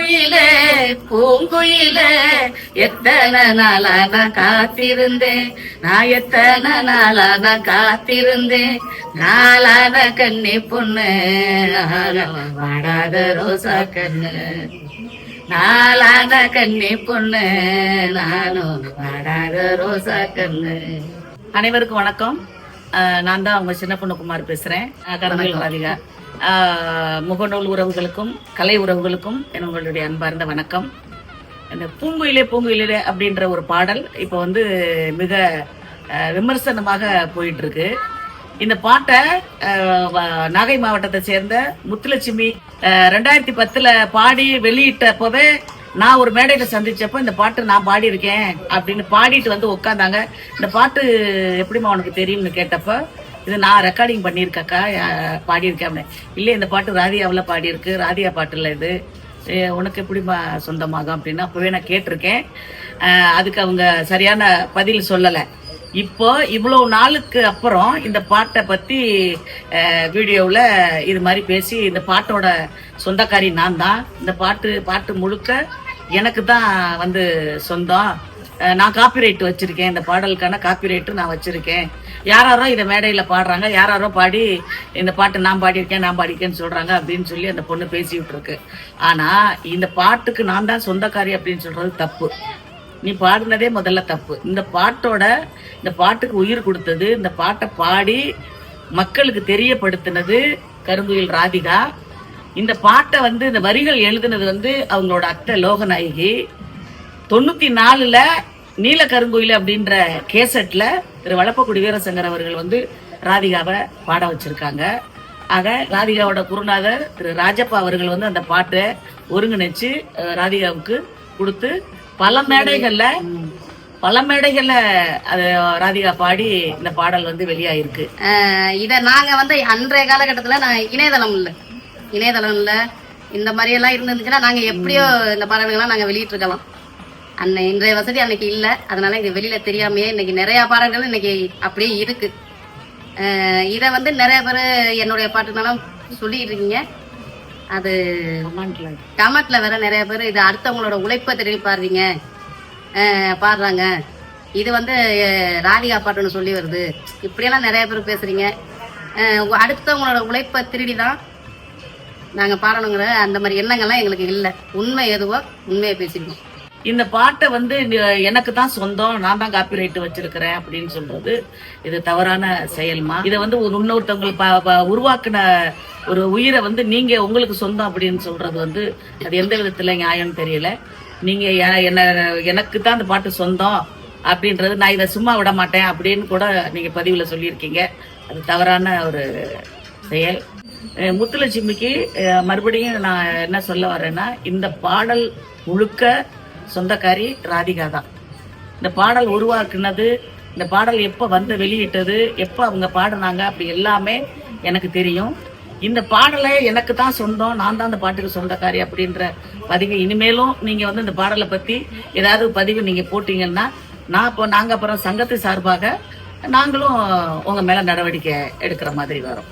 பூங்குயிலே பூங்குயிலே எத்தனை நாளா நான் காத்திருந்தேன். நான் எத்தனை நாளா நான் காத்திருந்தேன். நாளான கண்ணி பொண்ணு வாடாத ரோசா கண்ணு. நாளான கண்ணி பொண்ணு நானும் வாடாத ரோசா கண்ணு. அனைவருக்கும் வணக்கம். நான் தான் உங்க சின்ன பொண்ணு குமார் பேசுறேன். கரங்கள் ராதிகா. முகநூல் உறவுகளுக்கும் கலை உறவுகளுக்கும் உங்களுடைய அன்பார்ந்த வணக்கம். இந்த பூங்குயிலே பூங்குயிலே அப்படின்ற ஒரு பாடல் இப்போ வந்து மிக விமர்சனமாக போயிட்டு இருக்கு இந்த பாட்டை நாகை மாவட்டத்தை சேர்ந்த முத்துலட்சுமி ரெண்டாயிரத்தி பத்துல பாடி வெளியிட்டப்பவே நான் ஒரு மேடையில சந்திச்சப்ப இந்த பாட்டு நான் பாடியிருக்கேன் அப்படின்னு பாடிட்டு வந்து உட்காந்தாங்க இந்த பாட்டு எப்படிம்மா உனக்கு தெரியும்னு கேட்டப்ப இது நான் ரெக்கார்டிங் பண்ணியிருக்கக்கா பாடியிருக்கேன் அப்படின்னு. இல்லை இந்த பாட்டு ராதியாவில் பாடியிருக்கு ராதியா பாட்டுல இது. உனக்கு எப்படிம்மா சொந்தமாகும் அப்படின்னு அப்பவே நான் கேட்டிருக்கேன். அதுக்கு அவங்க சரியான பதில் சொல்லலை. இப்போ இவ்வளவு நாளுக்கு அப்புறம் இந்த பாட்டை பத்தி வீடியோவில் இது மாதிரி பேசி இந்த பாட்டோட சொந்தக்காரி நான் தான். இந்த பாட்டு பாட்டு முழுக்க எனக்கு தான் வந்து சொந்தம். நான் காப்பிரைட் வச்சிருக்கேன். இந்த பாடலுக்கான காப்பிரைட்டு நான் வச்சிருக்கேன். யாராரோ இதை மேடையில் பாடுறாங்க யாராரோ பாடி இந்த பாட்டு நான் பாடியிருக்கேன் நான் பாடியிருக்கேன்னு சொல்றாங்க அப்படின்னு சொல்லி அந்த பொண்ணு பேசிக்கிட்டு இருக்கு ஆனா இந்த பாட்டுக்கு நான் தான் சொந்தக்காரி அப்படின்னு சொல்றது தப்பு. நீ பாடினதே முதல்ல தப்பு. இந்த பாட்டோட இந்த பாட்டுக்கு உயிர் கொடுத்தது இந்த பாட்டை பாடி மக்களுக்கு தெரியப்படுத்தினது கருங்குயில் ராதிகா. இந்த பாட்டை வந்து இந்த வரிகள் எழுதினது வந்து அவங்களோட அத்தை லோகநாயகி. தொண்ணூத்தி நாலுல நீல கருங்குயில் அப்படின்ற கேசட்ல திரு வளப்பக்குடி வீரசங்கர் அவர்கள் வந்து ராதிகாவை பாட வச்சிருக்காங்க. ஆக ராதிகாவோட குருநாதர் திரு ராஜப்பா அவர்கள் வந்து அந்த பாட்டை ஒருங்கிணைச்சு ராதிகாவுக்கு கொடுத்து பல மேடைகள்ல பல மேடைகள்ல அது ராதிகா பாடி இந்த பாடல் வந்து வெளியாயிருக்கு. இதை இத நாங்க வந்து அன்றைய காலகட்டத்துல நான் இணையதளம் இல்லை. இணையதளம்ல இந்த மாதிரி எல்லாம் இருந்துச்சுன்னா நாங்க எப்படியோ இந்த பாடல்கள்லாம் நாங்க வெளியிட்டு இருக்கலாம் அன்னை இன்றைய வசதி அன்னைக்கு இல்ல. அதனால இது வெளியில தெரியாமையே இன்னைக்கு நிறைய பாடல்கள் இன்னைக்கு அப்படியே இருக்கு. இதை இத வந்து நிறைய பேர் என்னுடைய பாட்டுனாலும் சொல்லிட்டு இருக்கீங்க அது கமெண்ட்ல வேற நிறைய பேர் இது அடுத்தவங்களோட உழைப்பை திரும்பி பாடுறீங்க பாடுறாங்க. இது வந்து ராதிகா பாட்டுன்னு சொல்லி வருது. இப்படியெல்லாம் நிறைய பேர் பேசுறீங்க. அடுத்தவங்களோட உழைப்பை திருடி தான் நாங்கள் பாடணுங்கிற அந்த மாதிரி எண்ணங்கள்லாம் எங்களுக்கு இல்லை. உண்மை எதுவோ உண்மையை பேசிக்கணும் இந்த பாட்டை வந்து எனக்கு தான் சொந்தம் நான் தான் காப்பிரைட் வச்சிருக்கிறேன் அப்படின்னு சொல்றது. இது தவறான செயல்மா? இதை வந்து ஒரு இன்னொருத்தவங்க ப- ப- உருவாக்குன ஒரு உயிரை வந்து நீங்க உங்களுக்கு சொந்தம் அப்படின்னு சொல்றது வந்து அது எந்த விதத்துல நியாயம்னு தெரியல. நீங்க என்ன எனக்கு தான் அந்த பாட்டு சொந்தம் அப்படின்றது நான் இதை சும்மா விட மாட்டேன் அப்படின்னு கூட நீங்க பதிவுல சொல்லியிருக்கீங்க. அது தவறான ஒரு செயல். முத்துலட்சுமிக்கு மறுபடியும் நான் என்ன சொல்ல வரேன்னா இந்த பாடல் முழுக்க சொந்தக்காரி ராதிகா தான். இந்த பாடல் உருவாக்குனது இந்த பாடல் எப்போ வந்து வெளியிட்டது எப்போ அவங்க பாடினாங்க அப்படி எல்லாமே எனக்கு தெரியும். இந்த பாடலை எனக்கு தான் சொந்தம் நான் தான் அந்த பாட்டுக்கு சொந்தக்காரி அப்படின்ற பதிவு. இனிமேலும் நீங்கள் வந்து இந்த பாடலை பற்றி ஏதாவது பதிவு நீங்கள் போட்டிங்கன்னா நான் இப்போ நாங்கள் அப்புறம் சங்கத்து சார்பாக நாங்களும் உங்கள் மேலே நடவடிக்கை எடுக்கிற மாதிரி வரோம்.